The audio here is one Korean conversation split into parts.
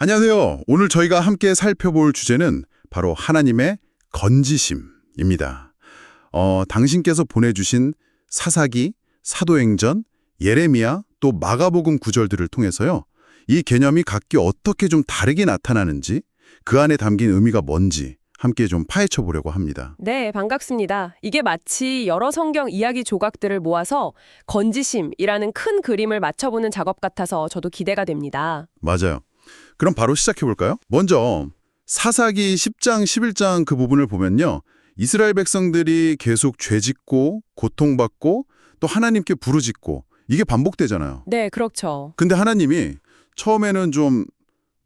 안녕하세요. 오늘 저희가 함께 살펴볼 주제는 바로 하나님의 건지심입니다. 어, 당신께서 보내주신 사사기, 사도행전, 예레미야, 또 마가복음 구절들을 통해서요. 이 개념이 각기 어떻게 좀 다르게 나타나는지, 그 안에 담긴 의미가 뭔지 함께 좀 파헤쳐 보려고 합니다. 네, 반갑습니다. 이게 마치 여러 성경 이야기 조각들을 모아서 건지심이라는 큰 그림을 맞춰보는 작업 같아서 저도 기대가 됩니다. 맞아요. 그럼 바로 시작해 볼까요? 먼저 사사기 10장, 11장 그 부분을 보면요. 이스라엘 백성들이 계속 죄 짓고 고통받고 또 하나님께 부르짖고 이게 반복되잖아요. 네, 그렇죠. 근데 하나님이 처음에는 좀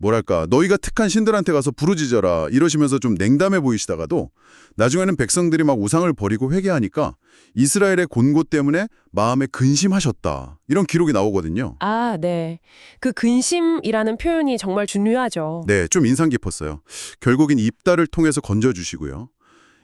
뭐랄까 너희가 택한 신들한테 가서 부르짖어라 이러시면서 좀 냉담해 보이시다가도 나중에는 백성들이 막 우상을 버리고 회개하니까 이스라엘의 곤고 때문에 마음에 근심하셨다 이런 기록이 나오거든요. 아, 네. 그 근심이라는 표현이 정말 중요하죠. 네, 좀 인상 깊었어요. 결국엔 입다를 통해서 건져주시고요.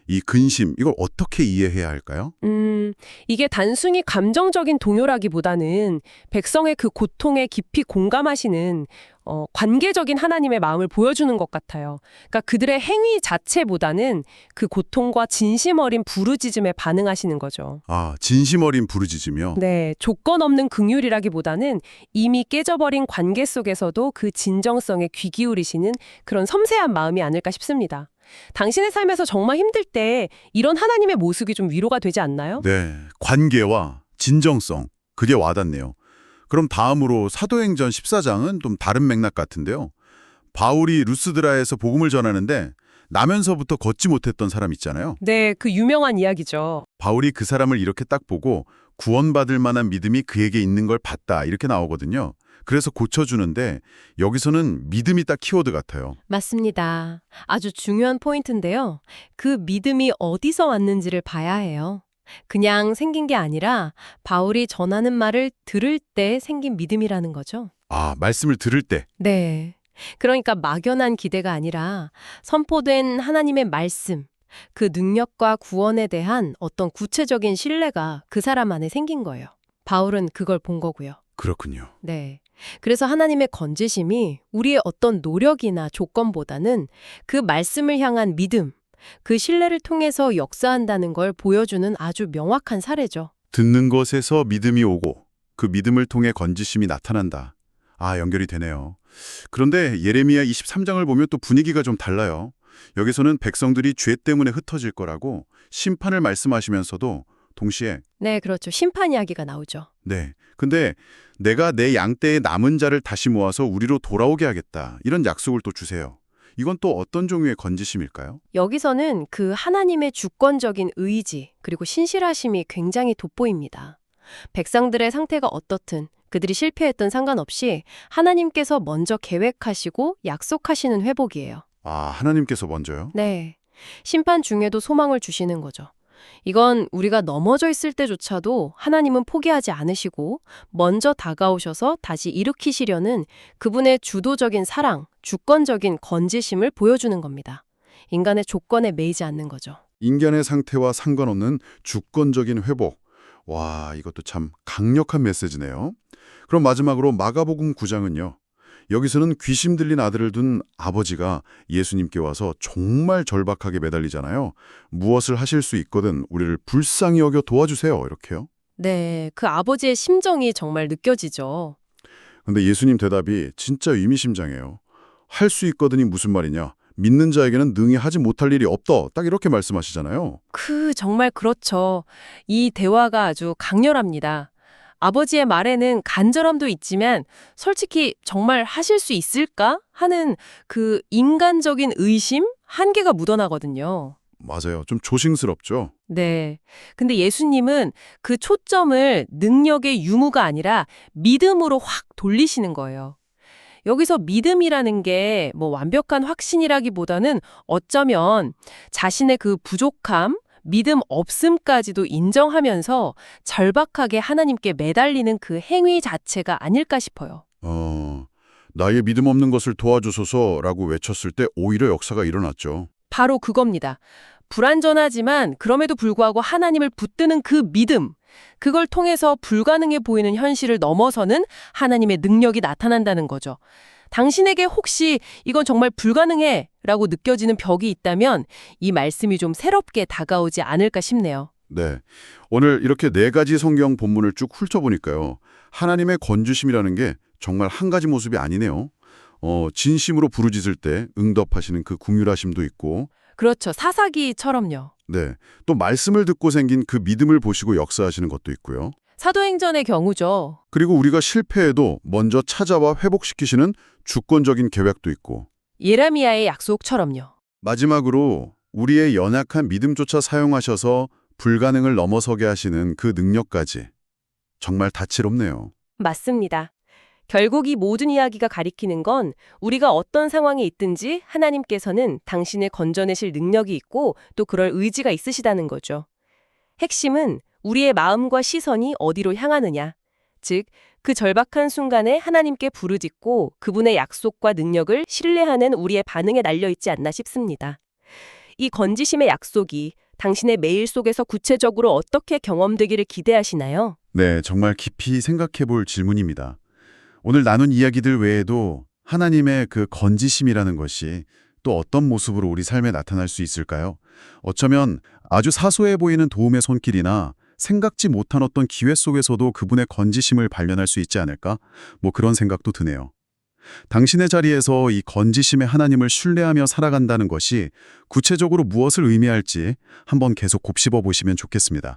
이 근심 이걸 어떻게 이해해야 할까요? 음, 이게 단순히 감정적인 동요라기보다는 백성의 그 고통에 깊이 공감하시는 어, 관계적인 하나님의 마음을 보여주는 것 같아요. 그러니까 그들의 행위 자체보다는 그 고통과 진심 어린 부르짖음에 반응하시는 거죠. 아, 진심 어린 부르짖으며 네, 조건 없는 긍휼이라기보다는 이미 깨져버린 관계 속에서도 그 진정성에 귀 기울이시는 그런 섬세한 마음이 아닐까 싶습니다. 당신의 삶에서 정말 힘들 때 이런 하나님의 모습이 좀 위로가 되지 않나요? 네, 관계와 진정성 그게 와닿네요. 그럼 다음으로 사도행전 14장은 좀 다른 맥락 같은데요. 바울이 루스드라에서 복음을 전하는데 나면서부터 걷지 못했던 사람 있잖아요. 네, 그 유명한 이야기죠. 바울이 그 사람을 이렇게 딱 보고 구원받을 만한 믿음이 그에게 있는 걸 봤다 이렇게 나오거든요. 그래서 고쳐주는데 여기서는 믿음이 딱 키워드 같아요. 맞습니다. 아주 중요한 포인트인데요. 그 믿음이 어디서 왔는지를 봐야 해요. 그냥 생긴 게 아니라 바울이 전하는 말을 들을 때 생긴 믿음이라는 거죠. 아, 말씀을 들을 때. 네. 그러니까 막연한 기대가 아니라 선포된 하나님의 말씀, 그 능력과 구원에 대한 어떤 구체적인 신뢰가 그 사람 안에 생긴 거예요. 바울은 그걸 본 거고요. 그렇군요. 네. 그래서 하나님의 건지심이 우리의 어떤 노력이나 조건보다는 그 말씀을 향한 믿음, 그 신뢰를 통해서 역사한다는 걸 보여주는 아주 명확한 사례죠. 듣는 것에서 믿음이 오고 그 믿음을 통해 건지심이 나타난다. 아, 연결이 되네요. 그런데 예레미야 23장을 보면 또 분위기가 좀 달라요. 여기서는 백성들이 죄 때문에 흩어질 거라고 심판을 말씀하시면서도 동시에 네, 그렇죠. 심판 이야기가 나오죠. 네. 근데 내가 내 양떼의 남은 자를 다시 모아서 우리로 돌아오게 하겠다. 이런 약속을 또 주세요. 이건 또 어떤 종류의 건지심일까요? 여기서는 그 하나님의 주권적인 의지 그리고 신실하심이 굉장히 돋보입니다. 백성들의 상태가 어떻든 그들이 실패했던 상관없이 하나님께서 먼저 계획하시고 약속하시는 회복이에요. 아, 하나님께서 먼저요? 네. 심판 중에도 소망을 주시는 거죠. 이건 우리가 넘어져 있을 때조차도 하나님은 포기하지 않으시고 먼저 다가오셔서 다시 일으키시려는 그분의 주도적인 사랑, 주권적인 건지심을 보여주는 겁니다. 인간의 조건에 매이지 않는 거죠. 인간의 상태와 상관없는 주권적인 회복. 와, 이것도 참 강력한 메시지네요. 그럼 마지막으로 마가복음 9장은요. 여기서는 귀신 들린 아들을 둔 아버지가 예수님께 와서 정말 절박하게 매달리잖아요. 무엇을 하실 수 있거든 우리를 불쌍히 여겨 도와주세요. 이렇게요. 네, 그 아버지의 심정이 정말 느껴지죠. 근데 예수님 대답이 진짜 의미심장해요. 할 수 있거든이 무슨 말이냐. 믿는 자에게는 능히 하지 못할 일이 없다. 딱 이렇게 말씀하시잖아요. 그 정말 그렇죠. 이 대화가 아주 강렬합니다. 아버지의 말에는 간절함도 있지만 솔직히 정말 하실 수 있을까 하는 그 인간적인 의심 한계가 묻어나거든요. 맞아요. 좀 조심스럽죠. 네. 근데 예수님은 그 초점을 능력의 유무가 아니라 믿음으로 확 돌리시는 거예요. 여기서 믿음이라는 게 뭐 완벽한 확신이라기보다는 어쩌면 자신의 그 부족함, 믿음 없음까지도 인정하면서 절박하게 하나님께 매달리는 그 행위 자체가 아닐까 싶어요. 어, 나의 믿음 없는 것을 도와주소서라고 외쳤을 때 오히려 역사가 일어났죠. 바로 그겁니다. 불완전하지만 그럼에도 불구하고 하나님을 붙드는 그 믿음, 그걸 통해서 불가능해 보이는 현실을 넘어서는 하나님의 능력이 나타난다는 거죠. 당신에게 혹시 이건 정말 불가능해 라고 느껴지는 벽이 있다면 이 말씀이 좀 새롭게 다가오지 않을까 싶네요. 네. 오늘 이렇게 네 가지 성경 본문을 쭉 훑어보니까요. 하나님의 건주심이라는 게 정말 한 가지 모습이 아니네요. 어, 진심으로 부르짖을 때 응답하시는 그 궁휼하심도 있고, 그렇죠. 사사기처럼요. 네. 또 말씀을 듣고 생긴 그 믿음을 보시고 역사하시는 것도 있고요. 사도행전의 경우죠. 그리고 우리가 실패해도 먼저 찾아와 회복시키시는 주권적인 계획도 있고, 예레미야의 약속처럼요. 마지막으로 우리의 연약한 믿음조차 사용하셔서 불가능을 넘어서게 하시는 그 능력까지 정말 다채롭네요. 맞습니다. 결국 이 모든 이야기가 가리키는 건 우리가 어떤 상황에 있든지 하나님께서는 당신을 건져내실 능력이 있고 또 그럴 의지가 있으시다는 거죠. 핵심은 우리의 마음과 시선이 어디로 향하느냐. 즉, 그 절박한 순간에 하나님께 부르짖고 그분의 약속과 능력을 신뢰하는 우리의 반응에 달려있지 않나 싶습니다. 이 건지심의 약속이 당신의 매일 속에서 구체적으로 어떻게 경험되기를 기대하시나요? 네, 정말 깊이 생각해 볼 질문입니다. 오늘 나눈 이야기들 외에도 하나님의 그 건지심이라는 것이 또 어떤 모습으로 우리 삶에 나타날 수 있을까요? 어쩌면 아주 사소해 보이는 도움의 손길이나 생각지 못한 어떤 기회 속에서도 그분의 건지심을 발견할 수 있지 않을까? 뭐 그런 생각도 드네요. 당신의 자리에서 이 건지심의 하나님을 신뢰하며 살아간다는 것이 구체적으로 무엇을 의미할지 한번 계속 곱씹어 보시면 좋겠습니다.